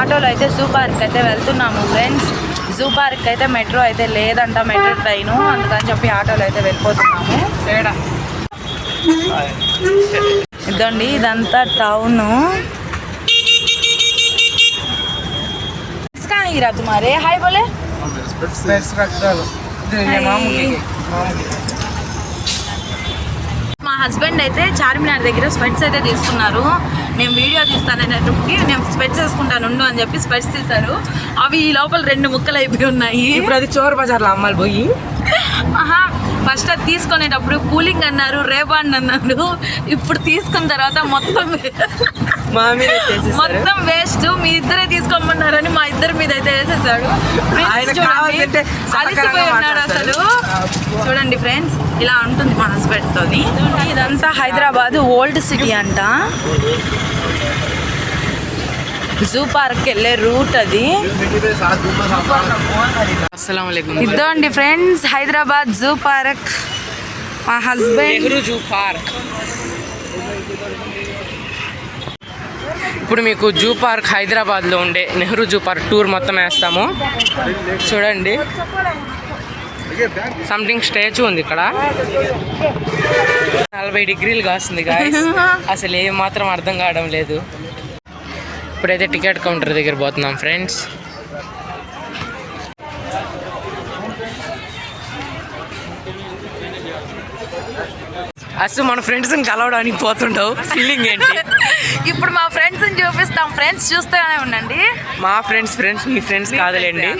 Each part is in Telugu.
ఆటోలో అయితే జూ పార్క్ అయితే వెళ్తున్నాము ఫ్రెండ్స్ జూ పార్క్ అయితే మెట్రో అయితే లేదంట మెట్రో ట్రైన్ అందుకని చెప్పి ఆటోలో అయితే వెళ్ళిపోతున్నాము ఇదండి ఇదంతా టౌన్ गिरा तुम्हारे हाय बोले स्पेस रख दो ये मामू की मामू की మా హస్బెండ్ అయితే చార్మినార్ దగ్గర స్పెట్స్ అయితే తీసుకున్నారు నేను వీడియో తీస్తాననేటప్పటికి నేను స్పెట్స్ వేసుకుంటాను ఉండు అని చెప్పి స్పెట్స్ తీశారు. అవి ఈ లోపల రెండు ముక్కలు అయిపోయి ఉన్నాయి. ఇప్పుడు అది చోర్ బజార్లో అమ్మాలి పోయి. ఆహా ఫస్ట్ అది తీసుకునేటప్పుడు కూలింగ్ అన్నారు రేబాండ్ అన్నారు. ఇప్పుడు తీసుకున్న తర్వాత మొత్తం. మొత్తం వేస్ట్. మీ ఇద్దరే తీసుకోమన్నారని మా ఇద్దరి మీద అయితే వేసేసాడు. అలిసిపోయి ఉన్నాడు అసలు. చూడండి ఫ్రెండ్స్ ఇలా ఉంటుంది మా హస్బెండ్ తోని. ఇదంతా హైదరాబాద్ ఓల్డ్ సిటీ అంట. జూ పార్క్ వెళ్ళే రూట్ అది. ఇద్దండి ఫ్రెండ్స్ హైదరాబాద్ జూ పార్క్. మా హస్బెండ్ నెహ్రూ జూ పార్క్. ఇప్పుడు మీకు జూ పార్క్ హైదరాబాద్లో ఉండే నెహ్రూ జూ పార్క్ టూర్ మొత్తం వేస్తాము. చూడండి. సంథింగ్ స్టాచ్యూ ఉంది ఇక్కడ. నలభై డిగ్రీలు కాస్తుంది. అసలు ఏం మాత్రం అర్థం కావడం లేదు. ఇప్పుడైతే టికెట్ కౌంటర్ దగ్గర పోతున్నాం ఫ్రెండ్స్. అసలు మన ఫ్రెండ్స్ని కలవడానికి పోతుంటావు. ఫీలింగ్ ఏంటి? ఇప్పుడు మా ఫ్రెండ్స్ చూపిస్తాం. ఫ్రెండ్స్ చూస్తూనే ఉండండి. మా ఫ్రెండ్స్ ఫ్రెండ్స్ మీ ఫ్రెండ్స్ కాదులేండి.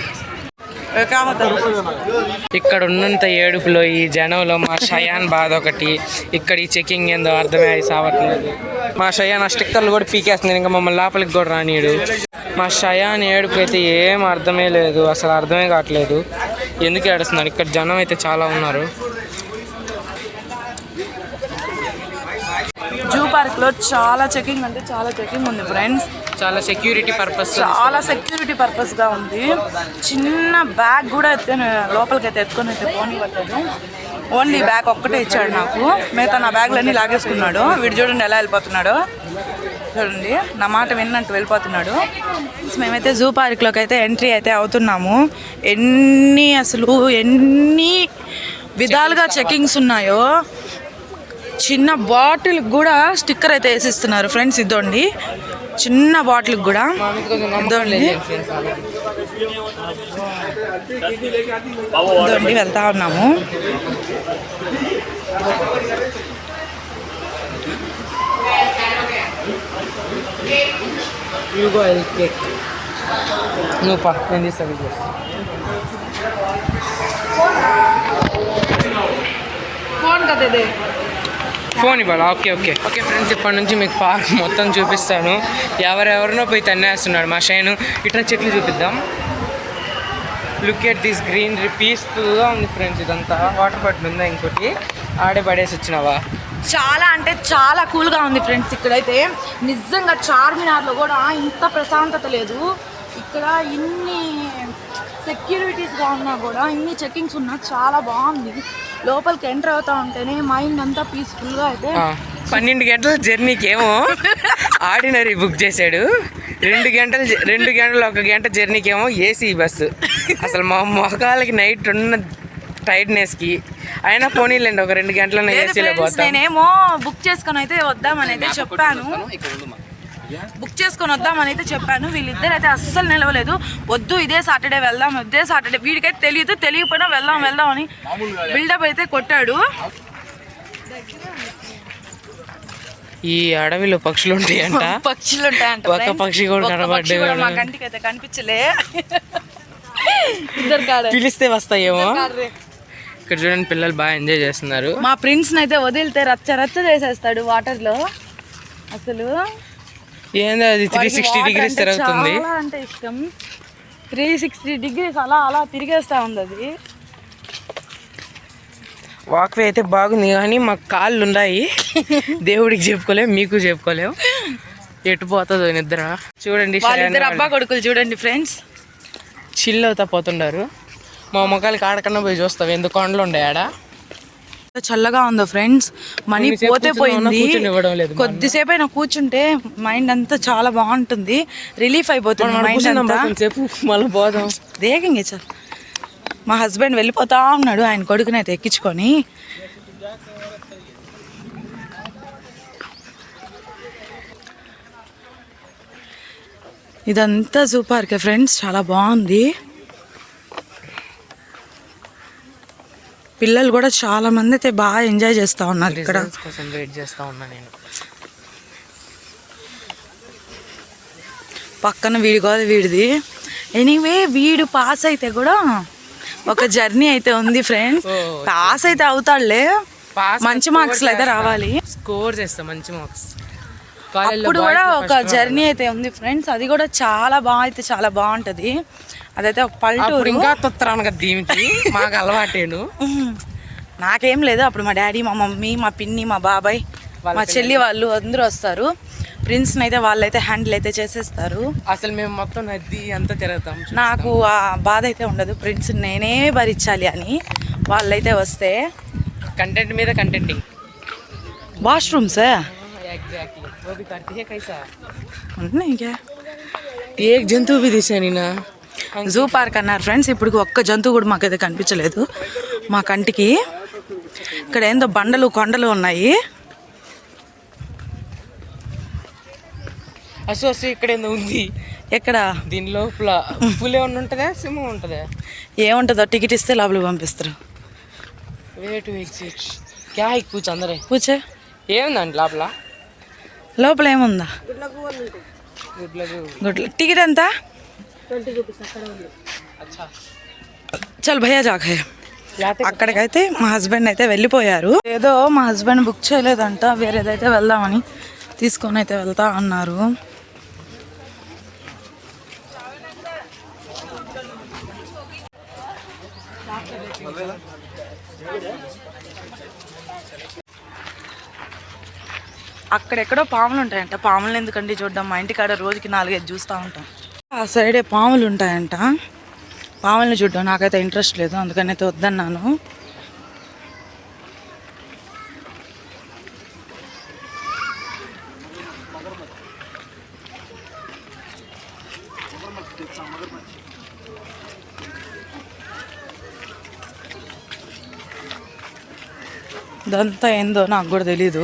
ఇక్కడ ఉన్నంత ఏడుపులో ఈ జనంలో మా షయాన్ బాధ ఒకటి. ఇక్కడ ఈ చెకింగ్ ఏందో అర్థమే అయి సావట్లేదు మా షయాన్ ఆ స్టిక్కర్లు కూడా పీకేస్తుంది ఇంకా మమ్మల్ని లోపలికి కూడా రానియడు. మా షయాన్ ఏడుపు అయితే ఏం అర్థమే లేదు అసలు అర్థమే కావట్లేదు. ఎందుకు ఏడుస్తున్నాడు ఇక్కడ జనం అయితే చాలా ఉన్నారు. జూ పార్క్లో చాలా చెకింగ్ అంటే చాలా చెకింగ్ ఉంది ఫ్రెండ్స్. చాలా సెక్యూరిటీ పర్పస్ చాలా సెక్యూరిటీ పర్పస్గా ఉంది. చిన్న బ్యాగ్ కూడా ఎత్తుకొని లోపలికి అయితే ఎత్తుకొని అయితే పోనివ్వట్లేదు. ఓన్లీ బ్యాగ్ ఒక్కటే ఇచ్చాడు నాకు. మిగతా నా బ్యాగ్లన్నీ లాగేసుకున్నాడు. వీడు చూడండి ఎలా వెళ్ళిపోతున్నాడు. చూడండి నా మాట విన్నట్టు వెళ్ళిపోతున్నాడు. మేమైతే జూ పార్క్లోకి అయితే ఎంట్రీ అయితే అవుతున్నాము. ఎన్ని అసలు ఎన్ని విధాలుగా చెకింగ్స్ ఉన్నాయో. చిన్న బాటిల్ కూడా స్టిక్కర్ అయితే వేసిస్తున్నారు. ఫ్రెండ్స్ ఇద్దండి చిన్న బాటిల్ కూడా. ఇద్దండి ఇద్దండి వెళ్తా ఉన్నాము. నువ్వు పా నేను తీస్తాను. ఫోన్ కదా ఫోన్ ఇవ్వాలి? Okay okay. ఓకే ఫ్రెండ్స్ ఇప్పటి నుంచి మీకు పార్క్ మొత్తం చూపిస్తాను. ఎవరెవరినో పోయి తన్నేస్తున్నాడు మా షైన్. ఇట్లా చెట్లు చూపిద్దాం. లుక్ ఎట్ దిస్ గ్రీనరీ పీస్ఫుల్గా ఉంది ఫ్రెండ్స్ ఇదంతా. వాటర్ బాటిల్ ఉందా ఇంకోటి? ఆడే పడేసి వచ్చినావా? చాలా అంటే చాలా కూల్గా ఉంది ఫ్రెండ్స్ ఇక్కడైతే. నిజంగా చార్మినార్లో కూడా ఇంత ప్రశాంతత లేదు. ఇక్కడ ఇన్ని సెక్యూరిటీస్గా ఉన్నా కూడా ఇన్ని చెకింగ్స్ ఉన్నా చాలా బాగుంది. లోపలికి ఎంటర్ అవుతా ఉంటేనే మైండ్ అంతా పీస్ఫుల్గా అయితే పన్నెండు గంటల జర్నీకి ఏమో ఆర్డినరీ బుక్ చేశాడు. రెండు గంటలు రెండు గంటలు ఒక గంట జర్నీకి ఏమో ఏసీ బస్సు అసలు మా మొఖాలకి నైట్ ఉన్న టైట్నెస్కి అయినా పోనీలేండి ఒక రెండు ఏసీలో పోతాం. నేనేమో బుక్ చేసుకొని అయితే వద్దామని అయితే చెప్పాను. బుక్ చేసుకొని వద్దామని అయితే చెప్పాను. వీళ్ళిద్దరు అయితే అస్సలు నిలవలేదు. వద్దు ఇదే సాటర్డే వెళ్దాం ఇదే సాటర్డే వీడికైతే తెలియదు తెలియకపోయినా వెళ్దాం వెళ్దాం అని బిల్డప్ అయితే కొట్టాడు. ఈ అడవిలో పక్షులు ఉంటాయంట. పక్షులు ఉంటాయంట friends. పక్షి కూడా ఒక్క కనబడ్డా పక్షి కూడా కూడా. మా కంటికి అయితే కనిపించలే. పిలిస్తే వస్తాయేమో. ఇక్కడ చూడండి పిల్లలు బాగా ఎంజాయ్ చేస్తున్నారు. మా ప్రిన్స్ అయితే వదిలితే రచ్చ రచ్చ చేసేస్తాడు వాటర్లో అసలు ఏందో అది త్రీ సిక్స్టీ డిగ్రీస్ తిరుగుతుంది. అంటే ఇష్టం. త్రీ సిక్స్టీ డిగ్రీస్ అలా అలా తిరిగేస్తా ఉంది అది. వాక్వే అయితే బాగుంది కానీ మాకు కాళ్ళు ఉన్నాయి. దేవుడికి చెప్పుకోలేం మీకు చెప్పుకోలేం. ఎటు పోతుందో నిద్ర. చూడండి అబ్బా కొడుకులు చూడండి ఫ్రెండ్స్ చిల్ అవుతా పోతుండారు. మా మొక్కలకి ఆడకన్నా పోయి చూస్తాం ఎందుకు కొండలు ఉండే ఆడ? చల్లగా ఉందో ఫ్రెండ్స్. మనీ పోతే పోయింది. కొద్దిసేపు అయినా కూర్చుంటే మైండ్ అంతా చాలా బాగుంటుంది. రిలీఫ్ అయిపోతుంది మైండ్ అంతా. దేగంగా చాలు మా హస్బెండ్ వెళ్ళిపోతా ఉన్నాడు ఆయన కొడుకుని అయితే ఎక్కించుకొని. ఇదంతా జూ పార్కే ఫ్రెండ్స్ చాలా బాగుంది. పిల్లలు కూడా చాలా మంది అయితే బాగా ఎంజాయ్ చేస్తూ ఉన్నారు ఇక్కడ. కోసం వెయిట్ చేస్తా ఉన్నా నేను. పక్కన వీడి కాదు వీడిది. ఎనీవే వీడు పాస్ అయితే కూడా ఒక జర్నీ అయితే ఉంది ఫ్రెండ్స్. పాస్ అయితే అవుతాడులే. మంచి మార్క్స్లు అయితే రావాలి. స్కోర్ చేస్తా మంచి మార్క్స్ అప్పుడు కూడా ఒక జర్నీ అయితే ఉంది ఫ్రెండ్స్. అది కూడా చాలా బాగా అయితే చాలా బాగుంటది. అదైతే ఒక పల్లెటూరు. ఇంకా తొత్తరాను దీనికి. మాకు అలవాటేను నాకేం లేదు. అప్పుడు మా డాడీ మా మమ్మీ మా పిన్ని మా బాబాయ్ మా చెల్లి వాళ్ళు. అందరూ వస్తారు. ప్రిన్స్ని అయితే వాళ్ళైతే హ్యాండిల్ అయితే చేసేస్తారు. అసలు మేము మొత్తం నది అంతా తిరుగుతాం నాకు ఆ బాధ అయితే ఉండదు. ప్రిన్స్ నేనే భరించాలి అని వాళ్ళైతే వస్తే. కంటెంట్ మీద కంటెంట్ వాష్రూమ్సా वो भी करती है कैसा ఉన్నాయి ఇంకా एक जंतु भी दिशा नहीं ना జూ పార్క్ అన్నారు ఫ్రెండ్స్ ఇప్పుడు ఒక్క జంతువు కూడా మాకైతే కనిపించలేదు మా కంటికి ఇక్కడ ఏందో బండలు కొండలు ఉన్నాయి అసలు అసలు ఇక్కడ ఏందో ఉంది ఎక్కడ దీని లోపల పులి ఏమన్నా ఉంటుందా సింహం ఉంటుందా ఏముంటుందో టికెట్ ఇస్తే లోపలికి పంపిస్తారు వెయిట్ ఎగ్జిట్ క్యా హై కూర్చో అందరే కూర్చో ఏముందండి లోపల లోపల ఏముందా? గుడ్లకు గుడ్లు టికెట్ ఎంత అచ్చా చల్ భయ్యా జాకే అక్కడికైతే మా హస్బెండ్ అయితే వెళ్ళిపోయారు. ఏదో మా హస్బెండ్ బుక్ చేయలేదంట వేరేదైతే వెళ్దామని తీసుకొని అయితే వెళ్తా అన్నారు. అక్కడెక్కడో పాములు ఉంటాయంట పాములు ఎందుకండి చూడడం? మా ఇంటికాడ రోజుకి నాలుగైదు చూస్తూ ఉంటాం. ఆ సైడే పాములు ఉంటాయంట పాములను చూడడం నాకైతే ఇంట్రెస్ట్ లేదు అందుకని అయితే వద్దన్నాను. ఇదంతా ఏందో నాకు కూడా తెలీదు.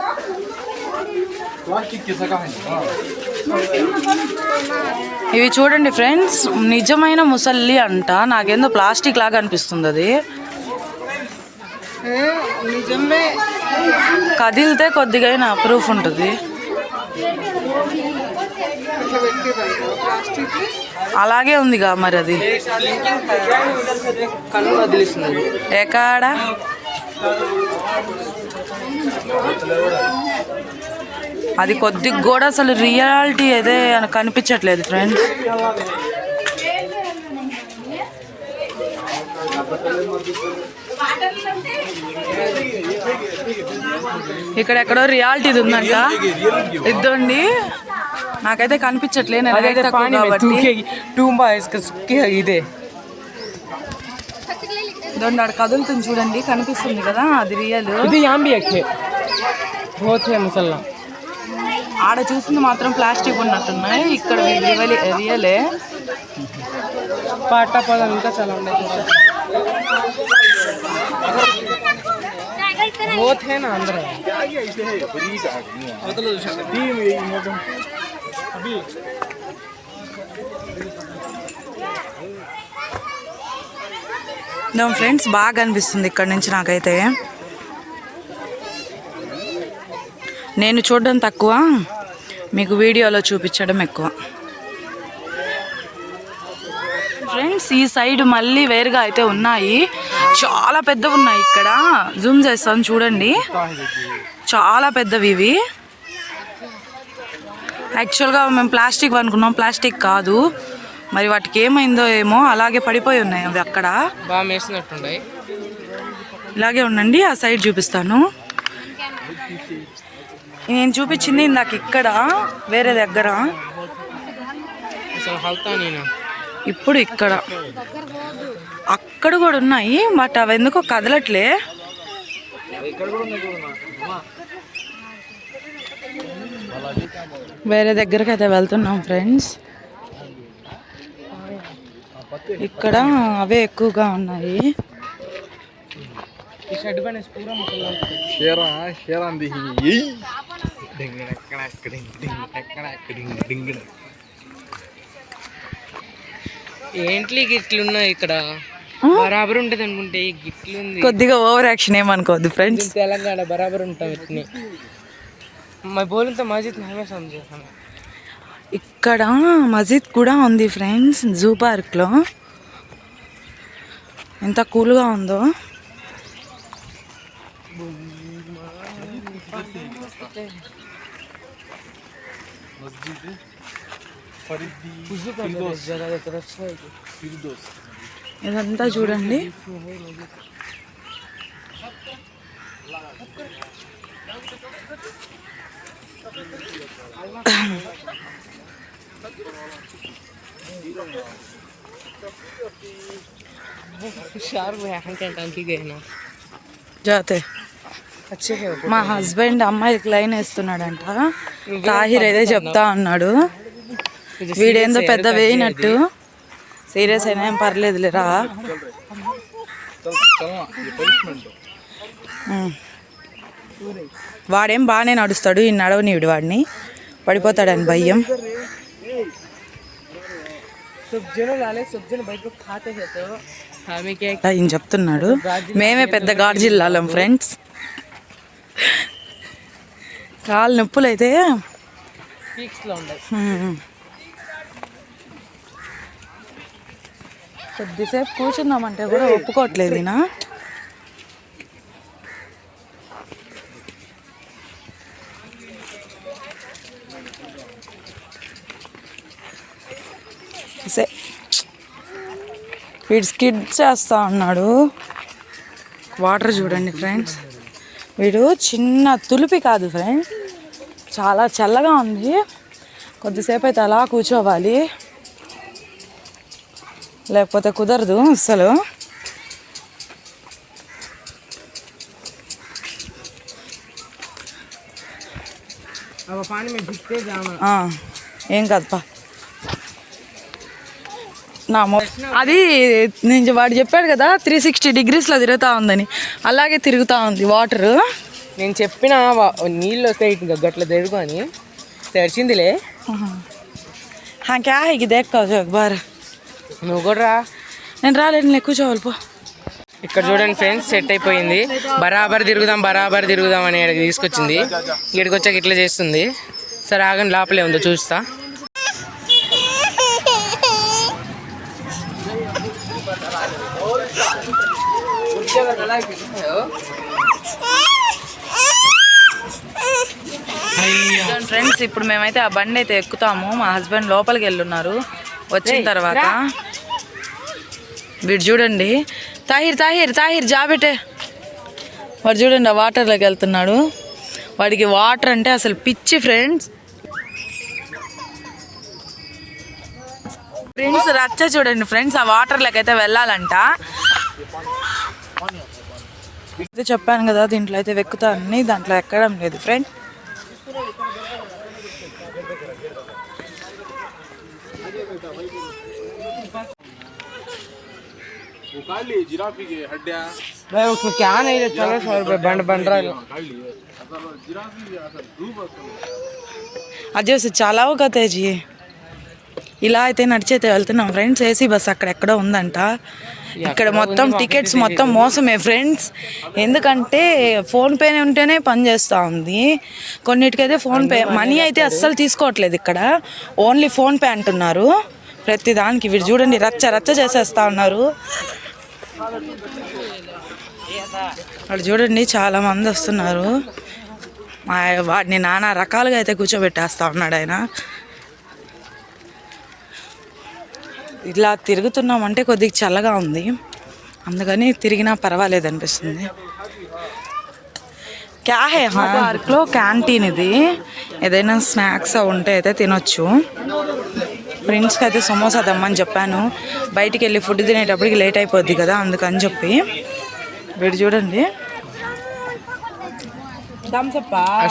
ఇవి చూడండి ఫ్రెండ్స్ నిజమైన ముసల్లి అంట. నాకేందో ప్లాస్టిక్ లాగా అనిపిస్తుంది అది. కదిలితే కొద్దిగా ప్రూఫ్ ఉంటుంది. అలాగే ఉందిగా మరి అది. ఎక్కడ? అది కొద్దిగా కూడా అసలు రియాలిటీ అదే కనిపించట్లేదు ఫ్రెండ్స్ ఇక్కడ ఎక్కడో రియాలిటీ ఉందంట. ఇద్దండి. నాకైతే కనిపించట్లేదు ఇదే. ఇదండి కదులుతుంది చూడండి కనిపిస్తుంది కదా అది రియల్. ఇది యాంబి అక్కే ముసల్లా. ఆడ చూసింది మాత్రం ప్లాస్టిక్ ఉన్నట్టున్నాయి ఇక్కడ రియల్ రియలే పాట పదం ఇంకా చాలా ఉన్నాయి बहुत है ना अंदर ఫ్రెండ్స్ బాగా అనిపిస్తుంది ఇక్కడ నుంచి నాకైతే నేను చూడడం తక్కువ మీకు వీడియోలో చూపించడం ఎక్కువ. ఫ్రెండ్స్ ఈ సైడ్ మళ్ళీ వేరుగా అయితే ఉన్నాయి. చాలా పెద్దవి ఉన్నాయి ఇక్కడ. జూమ్ చేస్తాను చూడండి. చాలా పెద్దవి ఇవి. యాక్చువల్గా మేము ప్లాస్టిక్ అనుకున్నాం. ప్లాస్టిక్ కాదు. మరి వాటికి ఏమైందో ఏమో అలాగే పడిపోయి ఉన్నాయి అవి అక్కడ. ఇలాగే ఉండండి ఆ సైడ్ చూపిస్తాను. నేను చూపించింది ఇందాక ఇక్కడ వేరే దగ్గర. ఇప్పుడు ఇక్కడ. అక్కడ కూడా ఉన్నాయి బట్ అవి ఎందుకో కదలట్లే. వేరే దగ్గరికి అయితే వెళ్తున్నాం ఫ్రెండ్స్. ఇక్కడ అవే ఎక్కువగా ఉన్నాయి. ఈ షెడ్ పైన పూరా ఏంటి గిట్లు ఉన్నాయి ఇక్కడ? బరాబర్ ఉంటది అనుకుంటే ఈ గిట్లు కొద్దిగా ఓవర్ యాక్షన్ ఏమనుకోవద్దు ఫ్రెండ్స్. తెలంగాణ బరాబర్ ఉంటాం మా బోలంతా మస్జిద్ మేమే ఇక్కడ మస్జిద్ కూడా ఉంది ఫ్రెండ్స్ జూ పార్క్లో. ఎంత కూల్గా ఉందో. Thank you. ఇదంతా చూడండి शार्क में यहाँ के टंकी गए ना జాతే अच्छे है మా హస్బెండ్ అమ్మాయికి లైన్ వేస్తున్నాడంట. తాహిర్ అయితే చెప్తా ఉన్నాడు వీడేందో పెద్ద వేయినట్టు. సీరియస్ అయినా ఏం పర్లేదులేరా వాడేం బాగానే నడుస్తాడు ఈ వీడు వాడిని. పడిపోతాడని భయం. ఆయన చెప్తున్నాడు. మేమే పెద్ద గాడ్జిల్లాలం ఫ్రెండ్స్. కాలు నొప్పులు అయితే కొద్దిసేపు కూర్చుందామంటే కూడా ఒప్పుకోవట్లేదు నా వీడు స్కిడ్ చేస్తా ఉన్నాడు. వాటర్ చూడండి ఫ్రెండ్స్. వీడు చిన్న తులిపి కాదు ఫ్రెండ్స్ చాలా చల్లగా ఉంది. కొద్దిసేపు అయితే అలా కూర్చోవాలి. లేకపోతే కుదరదు అసలు ఏం కాదు పా నా అది నేను వాడు చెప్పాడు కదా త్రీ సిక్స్టీ డిగ్రీస్లో తిరుగుతూ ఉందని. అలాగే తిరుగుతూ ఉంది వాటర్. నేను చెప్పిన నీళ్ళు వస్తాయి ఇటు గట్ల తిరుగు అని. తెరిచిందిలే. హా క్యా ఇది బార్ నువ్వు కూడా రా. నేను రాలేను నేను కూర్చోవాలి పో. ఇక్కడ చూడండి ఫ్రెండ్స్ సెట్ అయిపోయింది. బరాబర్ తిరుగుదాం బరాబర్ తిరుగుదాం అని తీసుకొచ్చింది. ఇక్కడికి వచ్చాక ఇట్లా చేస్తుంది. సరే ఆగండి లోపలే ఉందో చూస్తా. ఫ్రెండ్స్ ఇప్పుడు మేమైతే ఆ బండి అయితే ఎక్కుతాము. మా హస్బెండ్ లోపలికి వెళ్ళున్నారు. వచ్చిన తర్వాత. వీడు చూడండి. తాహిర్ తాహిర్ తాహిర్ జాబెటే వాడు చూడండి ఆ వాటర్లోకి వెళ్తున్నాడు. వాడికి వాటర్ అంటే అసలు పిచ్చి ఫ్రెండ్స్. ఫ్రెండ్స్ రచ్చ చూడండి ఫ్రెండ్స్ ఆ వాటర్లోకి అయితే వెళ్ళాలంట. అయితే చెప్పాను కదా దీంట్లో అయితే వెక్కుతానని దాంట్లో ఎక్కడం లేదు ఫ్రెండ్ वो काट ली जिराफी के हड्डियां भाई उसमें क्या नहीं है चलो सौ रुपये बंड बन रहा है काट ली असल जिराफी के असल ఇలా అయితే నడిచైతే వెళ్తున్నాం ఫ్రెండ్స్. ఏసీ బస్ అక్కడ ఎక్కడో ఉందంట. ఇక్కడ మొత్తం టికెట్స్ మొత్తం మోసమే ఫ్రెండ్స్. ఎందుకంటే ఫోన్పే ఉంటేనే పని చేస్తూ ఉంది. కొన్నిటికైతే ఫోన్పే మనీ అయితే అస్సలు తీసుకోవట్లేదు ఇక్కడ. ఓన్లీ ఫోన్పే అంటున్నారు. ప్రతి దానికి వీడు చూడండి రచ్చ రచ్చ చేసేస్తా ఉన్నారు. వాళ్ళు చూడండి చాలా మంది వస్తున్నారు. మా వాడిని నానా రకాలుగా అయితే కూర్చోబెట్టేస్తా ఉన్నాడు ఆయన. ఇట్లా తిరుగుతున్నామంటే కొద్దిగా చల్లగా ఉంది. అందుకని తిరిగినా పర్వాలేదు అనిపిస్తుంది. క్యా హే పార్క్లో క్యాంటీన్ ఇది. ఏదైనా స్నాక్స్ ఉంటే అయితే తినొచ్చు. ఫ్రెండ్స్కి అయితే సమోసా తెమ్మని చెప్పాను. బయటికి వెళ్ళి ఫుడ్ తినేటప్పటికి లేట్ అయిపోద్ది కదా అందుకని చెప్పి. వీడు చూడండి.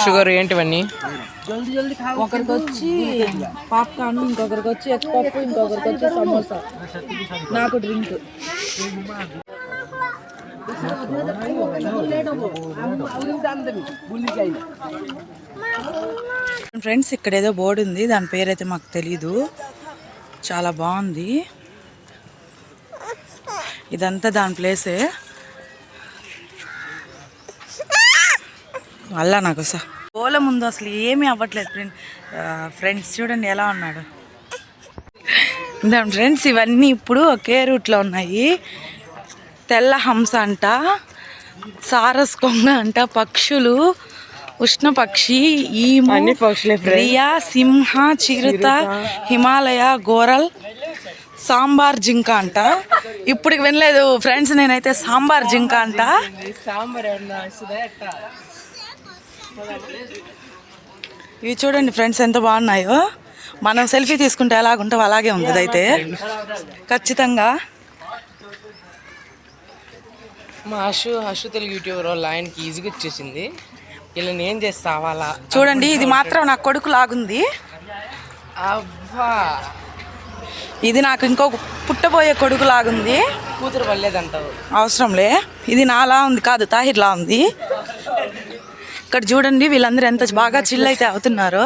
షుగర్ ఏంటివన్నీ? ఒకరికి వచ్చి పాప్కార్న్ ఇంకొకరికి వచ్చి ఎగ్ పప్పు ఇంకొకరికి వచ్చి సమోసా. నాకు డ్రింక్. ఫ్రెండ్స్ ఇక్కడ ఏదో బోర్డు ఉంది. దాని పేరైతే మాకు తెలీదు. చాలా బాగుంది. ఇదంతా దాని ప్లేసే. అలా నాకు సార్. ఓల ముందు అసలు ఏమీ అవ్వట్లేదు ఫ్రెండ్. ఫ్రెండ్స్ చూడండి ఎలా ఉన్నాడు? దాని ఫ్రెండ్స్ ఇవన్నీ ఇప్పుడు ఒకే రూట్లో ఉన్నాయి. తెల్ల హంస అంట సారస్ కొంగ అంట పక్షులు ఉష్ణ పక్షి ఈము అన్ని పక్షులే friends. రియా సింహ చిరుత హిమాలయ గోరల్ సాంబార్ జింక అంట. ఇప్పుడు వినలేదు ఫ్రెండ్స్ నేనైతే సాంబార్ జింక అంట. సాంబార్ ఇవి చూడండి ఫ్రెండ్స్ ఎంత బాగున్నాయో. మనం సెల్ఫీ తీసుకుంటే ఎలాగుంటాం అలాగే ఉంది ఇదైతే. ఖచ్చితంగా. మా అషు అషు తెలుగు యూట్యూబర్ వాళ్ళ ఆయనకి ఈజీగా వచ్చేసింది. వీళ్ళని ఏం చేస్తా వాళ్ళ చూడండి ఇది మాత్రం నా కొడుకు లాగుంది అబ్బా. ఇది నాకు ఇంకో పుట్టబోయే కొడుకు లాగుంది కూతురు పడలేదంటావు. అవసరంలే. ఇది నాలా ఉంది కాదు తాహిర్లా ఉంది. ఇక్కడ చూడండి వీళ్ళందరూ ఎంత బాగా చిల్ అయితే అవుతున్నారో.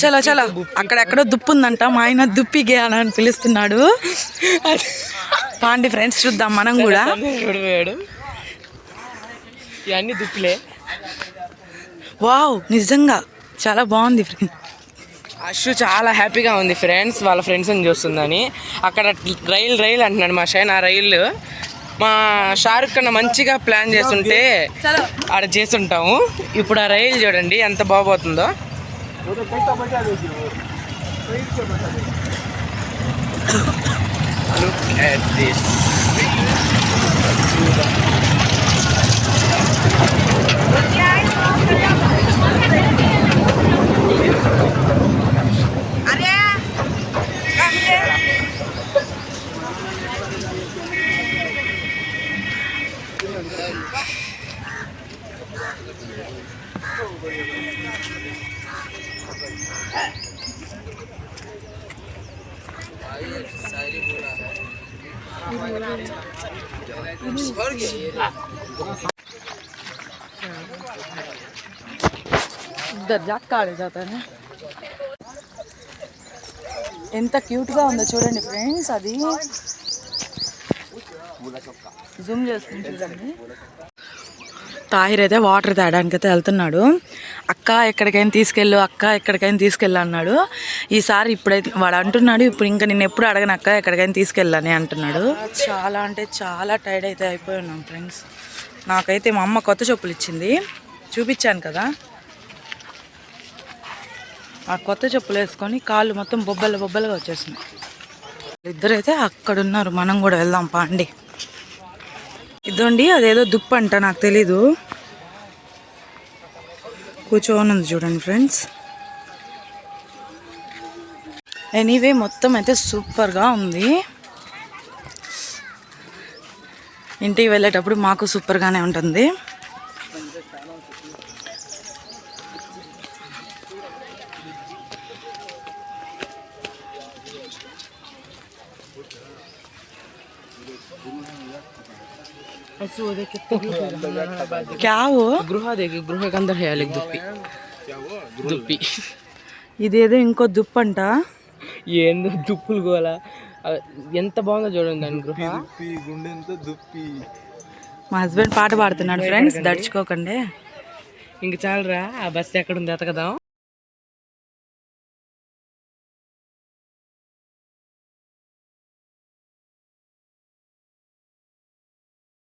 చలో చలో. అక్కడెక్కడో దుప్పు ఉందంట మా ఆయన దుప్పిగే అని అని పిలుస్తున్నాడు. పాండి ఫ్రెండ్స్ చూద్దాం మనం కూడా. ఇవన్నీ దుప్పులే. వావ్ నిజంగా చాలా బాగుంది ఫ్రెండ్ అషు చాలా హ్యాపీగా ఉంది ఫ్రెండ్స్ వాళ్ళ ఫ్రెండ్స్ని చూస్తుందని. అక్కడ రైలు రైలు అంటున్నాడు మా షైన్ ఆ రైలు. మా షారుఖ్ కన్నా మంచిగా ప్లాన్ చేస్తుంటే ఆడ చేస్తుంటాము. ఇప్పుడు ఆ రైలు చూడండి ఎంత బాగోతుందో Look at this. ఇద్దరు జాక్ ఆడే జాతానే ఎంత క్యూట్గా ఉందో చూడండి ఫ్రెండ్స్ అది జూమ్ చేస్తుంది చూడండి తాహిర్ అయితే వాటర్ తేడానికి అయితే వెళ్తున్నాడు. అక్క ఎక్కడికైనా తీసుకెళ్ళు అక్క ఎక్కడికైనా తీసుకెళ్ళు అన్నాడు. ఈసారి ఇప్పుడైతే వాడు అంటున్నాడు ఇప్పుడు ఇంకా నేను ఎప్పుడు అడగను అక్క ఎక్కడికైనా తీసుకెళ్ళని అంటున్నాడు. చాలా అంటే చాలా టైర్డ్ అయితే అయిపోయి ఉన్నాం ఫ్రెండ్స్ నాకైతే మా అమ్మ కొత్త చెప్పులు ఇచ్చింది. చూపించాను కదా. ఆ కొత్త చెప్పులు వేసుకొని కాళ్ళు మొత్తం బొబ్బలు బొబ్బలుగా వచ్చేసినాయి ఇద్దరైతే అక్కడున్నారు మనం కూడా వెళ్దాం పాండి. ఇదండి అదేదో దుప్పు అంట నాకు తెలీదు. కూర్చొని ఉంది చూడండి ఫ్రెండ్స్. ఎనీవే మొత్తం అయితే సూపర్గా ఉంది. ఇంటికి వెళ్ళేటప్పుడు మాకు సూపర్గానే ఉంటుంది. क्या वो గృహ దేగి గృహ కందర్ వేయాలి దుప్పి దుప్పి ఇదేదో ఇంకో దుప్పు అంట ఏందో దుప్పులు గోల అ- ఎంత బాగుందో చూడండి దాని గృహ దుప్పి గుండెంతో దుప్పి మా హస్బెండ్ పాట పాడుతున్నాడు ఫ్రెండ్స్ దడుచుకోకండి ఇంక చాలరా ఆ బస్సు ఎక్కడ ఉంది ఎతకదాం